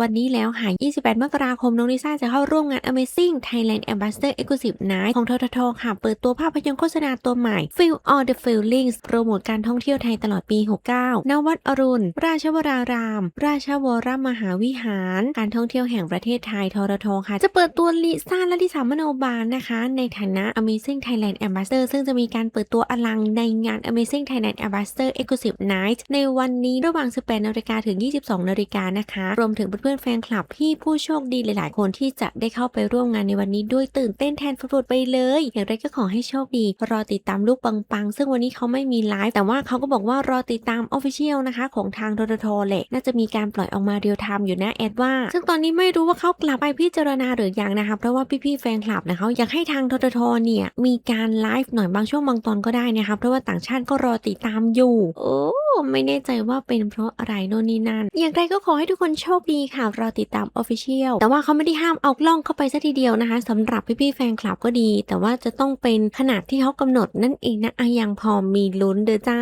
วันนี้แล้วค่ะ 28 มกราคม น้องลิซ่าจะเข้าร่วมงาน Amazing Thailand Ambassador Exclusive Night ของทททค่ะ เปิดตัวภาพยนตร์โฆษณาตัวใหม่ Feel All the Feelings โปรโมทการท่องเที่ยวไทยตลอดปี 69ณวัดอรุณ ราชวราราม ราชวรมหาวิหาร การท่องเที่ยวแห่งประเทศไทยทททค่ะ จะเปิดตัวลิซ่าและลิสามโนบาลนะคะ ในฐานะ Amazing Thailand Ambassador ซึ่งจะมีการเปิดตัวอลังในงาน Amazing Thailand Ambassador Exclusive Night ในวันนี้ระหว่าง 18 นาฬิกาถึง 22 นาฬิกานะคะ รวมถึงพื่อนๆแฟนคลับที่ผู้โชคดีหลาย ๆ คนที่จะได้เข้าไปร่วมงานในวันนี้ด้วยตื่นเต้นแทนฟุดไปเลย อย่างไรก็ขอให้โชคดี รอติดตามลูกปังๆ ซึ่งวันนี้เขาไม่มีไลฟ์แต่ว่าเขาก็บอกว่ารอติดตาม Official นะคะของทางทททแหละน่าจะมีการปล่อยออกมาเรียลไทม์อยู่นะแอดว่า ซึ่งตอนนี้ไม่รู้ว่าเขากลับไปพิจารณาหรือยังนะคะเพราะว่าพี่ๆแฟนคลับนะคะอยากให้ทางทททเนี่ยมีการไลฟ์หน่อยบางช่วงบางตอนก็ได้นะคะเพราะว่าต่างชาติก็รอติดตามอยู่โอ้ ไม่แน่ใจว่าเป็นเพราะอะไรโน่นนี่นั่น อย่างไรก็ขอให้ทุกคนโชคดีค่ะรอติดตาม Official แต่ว่าเขาไม่ได้ห้ามเอากล้องเข้าไปซะทีเดียวนะคะสำหรับพี่ๆแฟนคลับก็ดี แต่ว่าจะต้องเป็นขนาดที่เขากำหนดนั่นเองนะอะยังพอมีลุ้นเด้อจ้า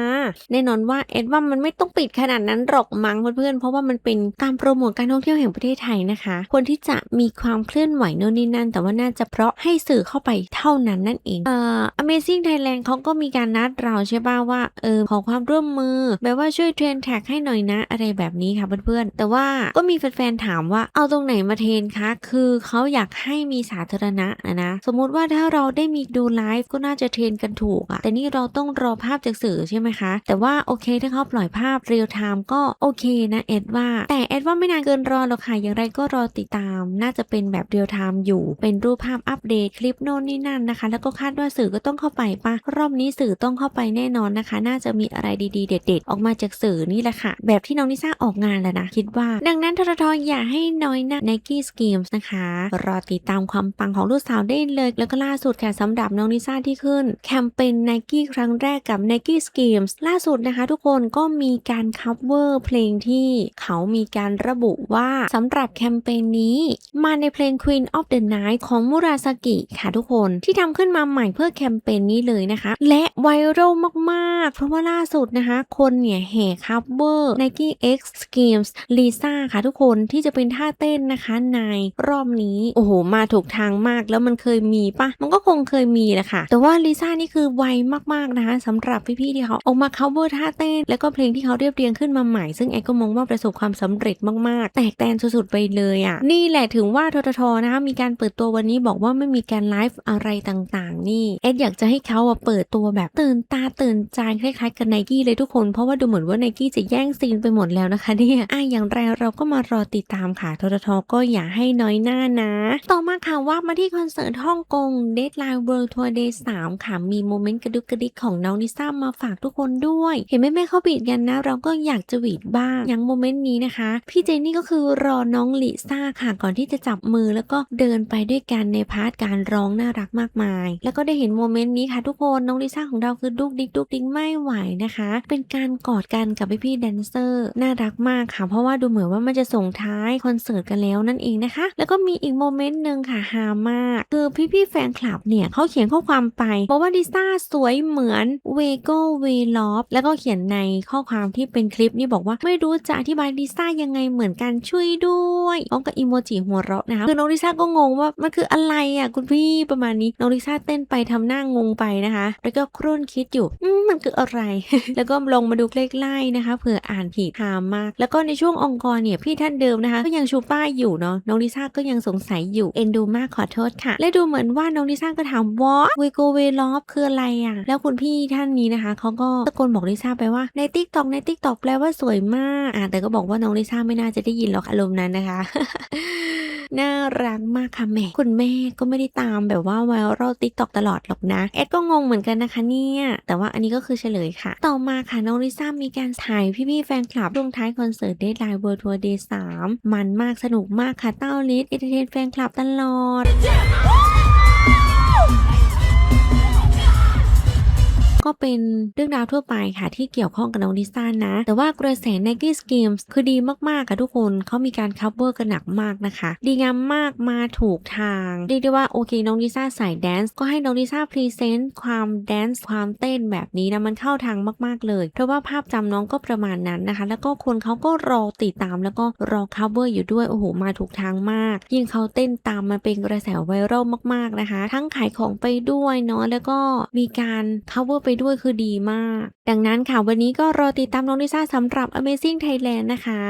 แน่นอนว่าเอ็ดว่ามันไม่ต้องปิดขนาดนั้นหรอกมั้งเพื่อนๆเพราะว่ามันเป็นการโปรโมทการท่องเที่ยวแห่งประเทศไทยนะคะควรที่จะมีความเคลื่อนไหวโน่นนี่นั่น แต่ว่าน่าจะเพราะให้สื่อเข้าไปเท่านั้นนั่นเองเอ่อ Amazing Thailand เขาก็มีการนัดเราใช่ป่าว่าเออขอความร่วมมือแบบว่าช่วยเทรนแท็กให้หน่อยนะ อะไรแบบนี้ค่ะเพื่อนๆ แต่ว่าก็มีแฟนๆถามว่าเอาตรงไหนมาเทรนคะ คือเขาอยากให้มีสาธารณะนะนะ สมมุติว่าถ้าเราได้มีดูไลฟ์ก็น่าจะเทรนกันถูกอะแต่นี่เราต้องรอภาพจากสื่อใช่ไหมคะ แต่ว่าโอเคถ้าเขาปล่อยภาพเรียลไทม์ก็โอเคนะเอ็ดว่า แต่เอ็ดว่าไม่นานเกินรอหรอกค่ะ อย่างไรก็รอติดตาม น่าจะเป็นแบบเรียลไทม์อยู่ เป็นรูปภาพอัปเดตคลิปโน่นนี่นั่นนะคะ แล้วก็คาดว่าสื่อก็ต้องเข้าไปปะรอบนี้สื่อต้องเข้าไปแน่นอนนะคะ น่าจะมีอะไรดีๆ เด็ดๆออกมาจากสื่อนี่แหละค่ะ แบบที่น้องนิซ่าออกงานแล้วนะ คิดว่า ดังนั้นทรทอย่าให้น้อยหนะ Nike Schemes นะคะ รอติดตามความปังของลูกสาวได้เลย แล้วก็ล่าสุดค่ะสำหรับน้องนิซ่าที่ขึ้น แคมเปญ Nike ครั้งแรกกับ Nike Schemes ล่าสุดนะคะ ทุกคนก็มีการ cover เพลงที่เขามีการระบุว่าสำหรับแคมเปญนี้ มาในเพลง Queen of the Night ของมุราสกิค่ะทุกคนที่ทำขึ้นมาใหม่เพื่อแคมเปญนี้เลยนะคะ และไวรัลมากๆ เพราะว่าล่าสุดนะคะ คนเนี่ยแห่คัฟเวอร์ Nike X Schemes Lisa ค่ะทุกคนที่จะเป็นท่าเต้นนะคะในรอบนี้ โอ้โห มาถูกทางมากแล้วมันเคยมีปะมันก็คงเคยมีแหละค่ะ แต่ว่าลิซ่านี่คือไวมากๆนะคะสำหรับพี่ๆที่เขาออกมา cover ท่าเต้น แล้วก็เพลงที่เขาเรียบเรียงขึ้นมาใหม่ ซึ่งแอดก็มองว่าประสบความสำเร็จมากๆ แตกแตนสุดๆไปเลยอะ นี่แหละถึงว่าทททนะคะมีการเปิดตัววันนี้บอกว่าไม่มีการไลฟ์อะไรต่างๆ นี่แอดอยากจะให้เขาเปิดตัวแบบตื่นตาตื่นใจคล้ายๆ กับไนกี้เลยทุกคนเพราะว่าดูเหมือนว่าไนกี้จะแย่งซีนไปหมดแล้วนะคะเนี่ยอะอย่างไรเราก็มารอติดตามค่ะทททก็อย่าให้น้อยหน้านะ ต่อมาค่ะว่ามาที่คอนเสิร์ตฮ่องกง Deadline World Tour Day 3 ค่ะ มีโมเมนต์กระดุกกระดิกของน้องลิซ่ามาฝากทุกคนด้วย เห็นแม่แม่ๆเขาบีดกันนะ เราก็อยากจะบีดบ้าง อย่างโมเมนต์นี้นะคะ พี่เจนนี่ก็คือรอน้องลิซ่าค่ะ ก่อนที่จะจับมือแล้วก็เดินไปด้วยกันในพาร์ทการร้องน่ารักมากมาย แล้วก็ได้เห็นโมเมนต์นี้ค่ะทุกคน น้องลิซ่าของเราคือดุกดิกดุกดิกไม่ไหวนะคะ เป็นการกอดกันกับพี่พี่ๆแดนเซอร์น่ารักมากค่ะ เพราะว่าดูเหมือนว่ามันจะส่งท้ายคอนเสิร์ตกันแล้วนั่นเองนะคะ แล้วก็มีอีกโมเมนต์หนึ่งค่ะฮามากคือพี่พี่ๆแฟนคลับเนี่ยเขาเขียนข้อความไปบอกว่าลิซ่าสวยเหมือนเวโก้วีลอฟแล้วก็เขียนในข้อความที่เป็นคลิปนี่บอกว่าไม่รู้จะอธิบายลิซ่ายังไงเหมือนกันช่วยด้วยพร้อมกับอีโมจิหัวเราะนะคะคือน้องลิซ่าก็งงว่ามันคืออะไรอะคุณพี่ประมาณนี้น้องลิซ่าเต้นไปทำหน้างงไปนะคะ แล้วก็ครุ่นคิดอยู่มันคืออะไร แล้วก็ลงมาดูใกล้ๆนะคะเผื่ออ่านผิดหามากแล้วก็ในช่วงองค์กรเนี่ยพี่ท่านเดิมนะคะ ก็ยังชูป้ายอยู่เนาะน้องลิซ่าก็ยังสงสัยอยู่เอ็นดูมากขอโทษค่ะ และดูเหมือนว่าน้องลิซ่าก็ถามวอเวโกเวลอฟคืออะไรอะแล้วคุณพี่ท่านนี้นะคะเขาก็ตะโกนบอกลิซ่าไปว่าในติ๊กตอกในติ๊กตอกแปลว่าสวยมากอะแต่ก็บอกว่าน้องลิซ่าไม่น่าจะได้ยินหรอกอารมณ์นั้นนะคะ น่ารักมากค่ะแม่คุณแม่ก็ไม่ได้ตามแบบว่าไวรัลติ๊กตอกตลอดหรอกนะ เอ็ดก็งงเหมือนกันนะคะเนี่ยแต่ว่าอันนี้ก็คือเฉลยค่ะ ต่อมาค่ะน้องลิซ่ามีการถ่ายพี่ๆแฟนคลับช่วงท้ายคอนเสิร์ตเดทไลน์เวิร์ทัวร์เดย์สามมันมากสนุกมากค่ะเต้าลิสเอเทนแฟนคลับตลอด ก็เป็นเรื่องราวทั่วไปค่ะที่เกี่ยวข้องกับน้องลิซ่านะ แต่ว่ากระแส Nike Schemes คือดีมากๆค่ะทุกคนเขามีการ cover กันหนักมากนะคะ ดีงามมากมาถูกทางเรียกได้ว่าโอเคน้องลิซ่าใส่แดนซ์ก็ให้น้องลิซ่าพรีเซนต์ความแดนซ์ความเต้นแบบนี้นะมันเข้าทางมากๆเลย เพราะว่าภาพจำน้องก็ประมาณนั้นนะคะ แล้วก็คนเขาก็รอติดตามแล้วก็รอ cover อยู่ด้วยโอ้โหมาถูกทางมาก ยิ่งเขาเต้นตามมันเป็นกระแสไวรัลมากๆนะคะ ทั้งขายของไปด้วยเนาะแล้วก็มีการ cover ไปด้วยคือดีมาก ดังนั้นค่ะวันนี้ก็รอติดตามน้องลิซ่าสำหรับ Amazing Thailand นะคะ